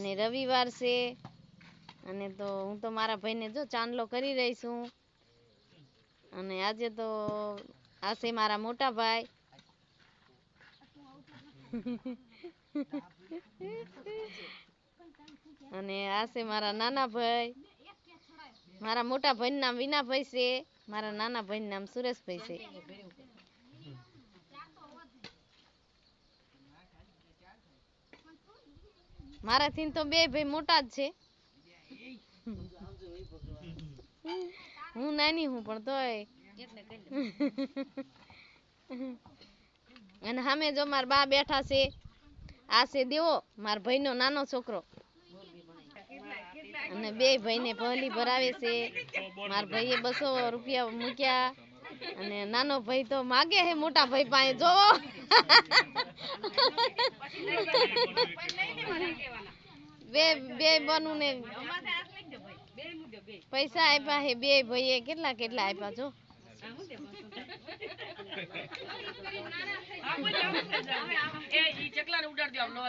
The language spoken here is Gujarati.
અને રવિવાર છે. અને તો હું તો મારા ભાઈને જો ચાંદલો કરી રહી છું. અને આજે તો આ છે મારા મોટા ભાઈ. અને આ છે મારા નાના ભાઈ. મારા મોટા ભાઈનું નામ વિનાભાઈ છે. મારા નાના ભાઈનું નામ સુરેશભાઈ છે. મારાથી તો બે ભાઈ મોટા જ છે હું નાની હું પણ તોય અને સામે જો મારા બા બેઠા છે આ છે દેવો મારા ભાઈનો નાનો છોકરો અને બે ભાઈને પહેલી ભરાવે છે મારા ભાઈએ બસો રૂપિયા મૂક્યા અને નાનો ભાઈ તો માગે હે મોટા ભાઈ પાસે જો બે બે બનુ ને પૈસા આપ્યા હે બે ભાઈએ. કેટલા કેટલા આપ્યા જો ચકલા ને ઉડાડી દો